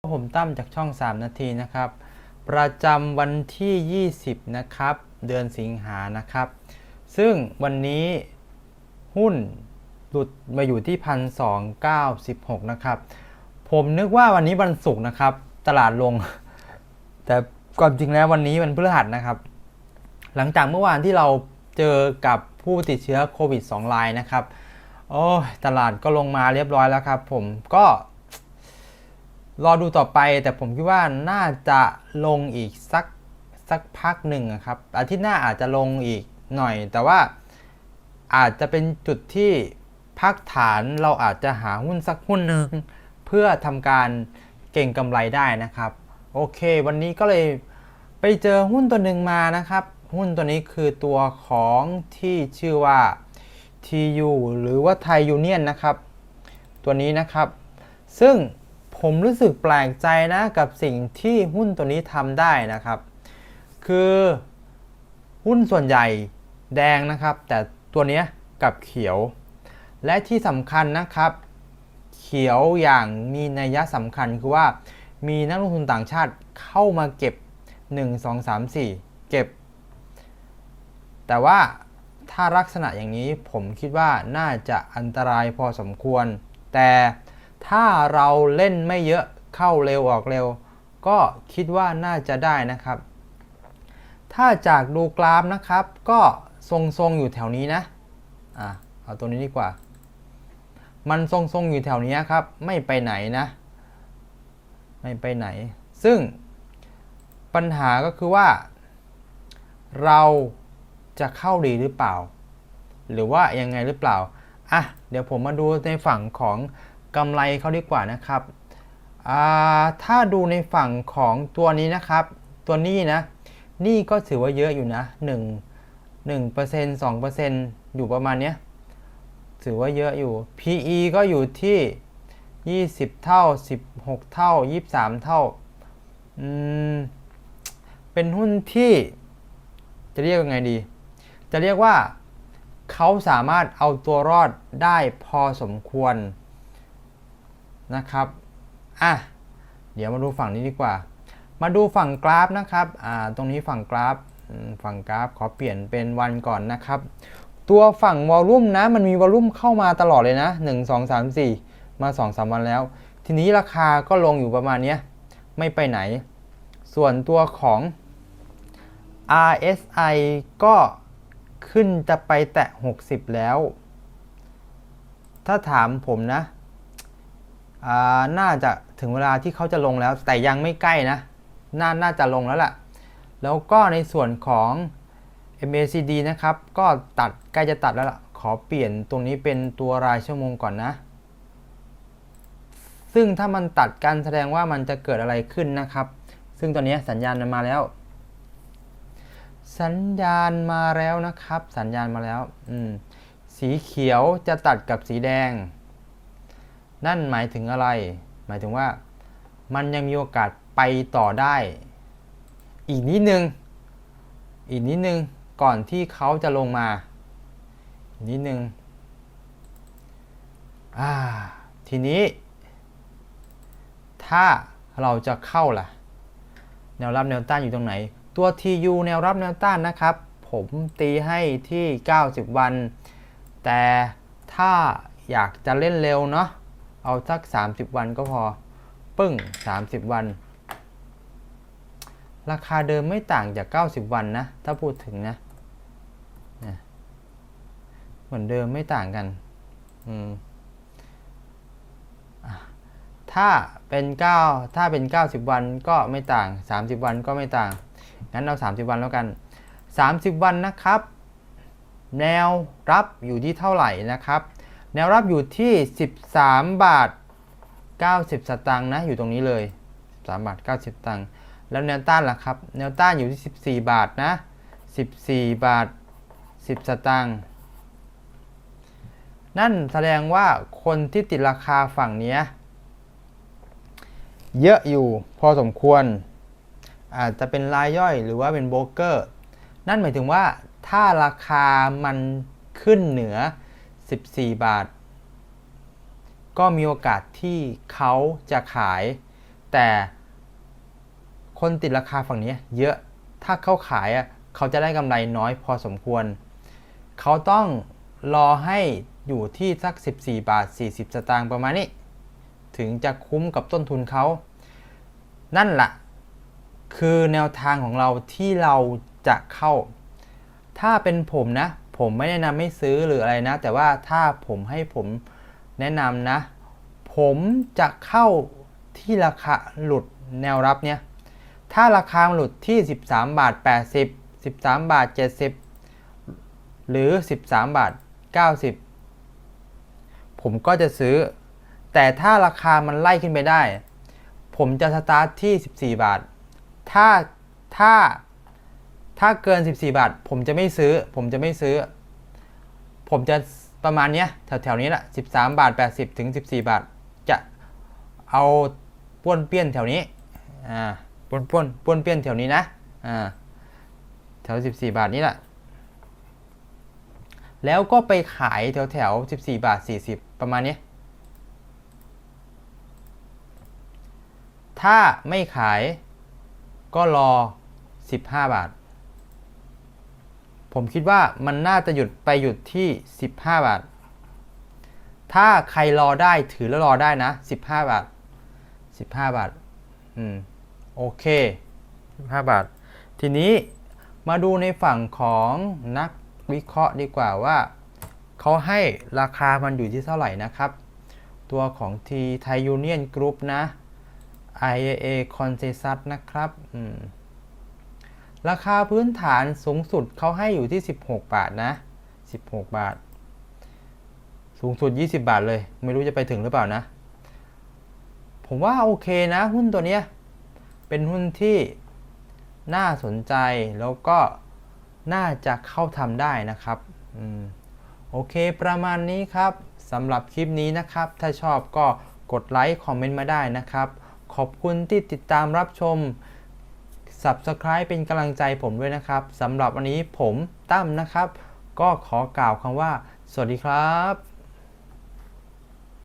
ผมตั้มจากช่อง 3 นาทีนะครับ ประจำวันที่ 20 นะครับ เดือนสิงหานะครับ ซึ่งวันนี้หุ้นหลุดมาอยู่ที่ 1,296 นะครับ ผมนึกว่าวันนี้วันศุกร์นะครับ ตลาดลง แต่ความจริงแล้ววันนี้มันพฤหัสนะครับ หลังจากเมื่อวานที่เราเจอกับผู้ติดเชื้อโควิด 2 รายนะครับ โอ้ตลาดก็ลงมาเรียบร้อยแล้วครับ ผมก็ รอดูต่อไปแต่ผมคิดว่าน่าจะลงอีกสักสักพักหนึ่งครับอาทิตย์หน้าอาจจะลงอีกหน่อย แต่ว่าอาจจะเป็นจุดที่พักฐานเราอาจจะหาหุ้นสักหุ้นหนึ่งเพื่อทำการเก่งกำไรได้นะครับ โอเค วันนี้ก็เลยไปเจอหุ้นตัวหนึ่งมานะครับ หุ้นตัวนี้คือตัวของที่ชื่อว่า TU หรือว่าไทยยูเนียนนะครับ ตัวนี้นะครับ ซึ่ง ผมรู้สึกแปลกใจนะกับสิ่งที่หุ้นตัวนี้ทำได้นะครับ คือหุ้นส่วนใหญ่แดงนะครับ แต่ตัวนี้กับเขียว และที่สำคัญนะครับ เขียวอย่างมีนัยสำคัญคือว่ามีนักลงทุนต่างชาติเข้ามาเก็บ 1 2 3 4 เก็บ แต่ว่าถ้าลักษณะอย่างนี้ผมคิดว่าน่าจะอันตรายพอสมควร แต่ ถ้าเราเล่นไม่เยอะเข้าเร็วออกเร็ว ก็คิดว่าน่าจะได้นะครับ ถ้าจากดูกราฟนะครับ ก็ทรงๆอยู่แถวนี้นะอะเอาตัวนี้ดีกว่า มันทรงๆอยู่แถวนี้ครับ ไม่ไปไหนนะ ไม่ไปไหน ซึ่งปัญหาก็คือว่า เราจะเข้าดีหรือเปล่า หรือว่ายังไงหรือเปล่าอะเดี๋ยวผมมาดูในฝั่งของ กำไรเขาดีกว่านะครับ ถ้าดูในฝั่งของตัวนี้นะครับ ตัวนี้นะ นี่ก็ถือว่าเยอะอยู่นะ 1 1% 2%อยู่ประมาณเนี้ย ถือว่าเยอะอยู่ PE ก็อยู่ที่ 20 เท่า 16 เท่า 23 เท่า อืม เป็นหุ้นที่จะเรียกยังไงดี จะเรียกว่าเขาสามารถเอาตัวรอดได้พอสมควร นะครับอะเดี๋ยวมาดูฝั่งนี้ดีกว่า มาดูฝั่งกราฟนะครับอ่าตรงนี้ฝั่งกราฟฝั่งกราฟขอเปลี่ยนเป็นวันก่อนนะครับ ตัวฝั่งวอลลุ่มนะมันมีวอลลุ่มเข้ามาตลอดเลยนะ 1 2 3 4 มา 2 3 วันแล้ว ทีนี้ราคาก็ลงอยู่ประมาณนี้ไม่ไปไหน ส่วนตัวของ RSI ก็ขึ้นจะไปแตะ 60 แล้ว ถ้าถามผมนะ น่าจะถึงเวลาที่เขาจะลงแล้ว แต่ยังไม่ใกล้นะน่าน่าจะลงแล้วล่ะ แล้วก็ในส่วนของ MACD นะครับ ก็ตัดใกล้จะตัดแล้วล่ะ ขอเปลี่ยนตรงนี้เป็นตัวรายชั่วโมงก่อนนะ ซึ่งถ้ามันตัดกันแสดงว่ามันจะเกิดอะไรขึ้นนะครับ ซึ่งตอนนี้สัญญาณมันมาแล้ว สัญญาณมาแล้วนะครับ สัญญาณมาแล้ว อืม สีเขียวจะตัดกับสีแดง นั่นหมายถึงอะไร หมายถึงว่ามันยังมีโอกาสไปต่อได้ อีกนิดนึง อีกนิดนึงก่อนที่เขาจะลงมาอีกนิดนึงอ่าทีนี้ ถ้าเราจะเข้าล่ะ แนวรับแนวต้านอยู่ตรงไหน ตัว TU แนวรับแนวต้านนะครับ ผมตีให้ที่ 90 วัน แต่ถ้าอยากจะเล่นเร็วเนาะ เอาสัก 30 วันก็พอ ปึ้ง 30 วัน ราคาเดิมไม่ต่างจาก 90 วันนะ ถ้าพูดถึงนะนะ เหมือนเดิมไม่ต่างกัน อืมถ้าเป็น 9 ถ้าเป็น 90 วันก็ไม่ต่าง 30 วันก็ไม่ต่าง งั้นเอา 30 วันแล้วกัน 30 วันนะครับ แนวรับอยู่ที่เท่าไหร่นะครับ แนวรับอยู่ที่ 13 บาท 90 สตางค์นะ อยู่ตรงนี้เลย 13 บาท 90 สตางค์ แล้วแนวต้านล่ะครับ แนวต้านอยู่ที่ 14 บาทนะ 14 บาท 10 สตางค์ นั่นแสดงว่าคนที่ติดราคาฝั่งนี้ เยอะอยู่พอสมควร อาจจะเป็นรายย่อยหรือว่าเป็นโบรกเกอร์ นั่นหมายถึงว่าถ้าราคามันขึ้นเหนือ 14 บาท ก็มีโอกาสที่เขาจะขาย แต่คนติดราคาฝั่งนี้เยอะถ้าเขาขายอะเขาจะได้กำไรน้อยพอสมควร เขาต้องรอให้อยู่ที่สัก 14 บาท 40 สตางค์ประมาณนี้ ถึงจะคุ้มกับต้นทุนเขา นั่นแหละคือแนวทางของเราที่เราจะเข้า ถ้าเป็นผมนะ ผมไม่แนะนำให้ซื้อหรืออะไรนะ แต่ว่าถ้าผมให้ผมแนะนำนะ ผมจะเข้าที่ราคาหลุดแนวรับเนี่ย ถ้าราคาหลุดที่ 13 บาท 80 13 บาท 70 หรือ 13 บาท 90 ผมก็จะซื้อ แต่ถ้าราคามันไล่ขึ้นไปได้ ผมจะสตาร์ทที่ 14 บาท ถ้าถ้า ถ้าเกิน 14 บาท ผมจะไม่ซื้อ ผมจะไม่ซื้อ ผมจะประมาณเนี้ยแถวๆนี้แหละ 13 บาท 80 ถึง 14 บาท จะเอาป้วนเปี้ยนแถวนี้ อ่า ป้วนป้วนป้วนเปี้ยนแถวนี้นะ อ่า แถว 14 บาทนี้แหละ แล้วก็ไปขายแถวแถวๆ14 บาท 40 ประมาณนี้ ถ้าไม่ขายก็รอ 15 บาท ผมคิดว่ามันน่าจะหยุดไปหยุดที่ 15 บาท ถ้าใครรอได้ถือแล้วรอได้นะ 15 บาท 15 บาท อืม โอเค 15 บาท ทีนี้มาดูในฝั่งของนักวิเคราะห์ดีกว่าว่า เขาให้ราคามันอยู่ที่เท่าไหร่นะครับ ตัวของทีไทยยูเนียนกรุ๊ปนะ IAA Consensus นะครับ อืม ราคาพื้นฐานสูงสุดเขาให้อยู่ที่ 16 บาทนะ 16 บาท สูงสุด 20 บาทเลย ไม่รู้จะไปถึงหรือเปล่านะ ผมว่าโอเคนะ หุ้นตัวเนี้ย เป็นหุ้นที่น่าสนใจแล้วก็น่าจะเข้าทำได้นะครับอโอเคประมาณนี้ครับสำหรับคลิปนี้นะครับ ถ้าชอบก็กดไลค์คอมเมนต์มาได้นะครับ ขอบคุณที่ติดตามรับชม Subscribe เป็นกำลังใจผมด้วยนะครับสำหรับวันนี้ผมตั้มนะครับ ก็ขอกล่าวคำว่า สวัสดีครับ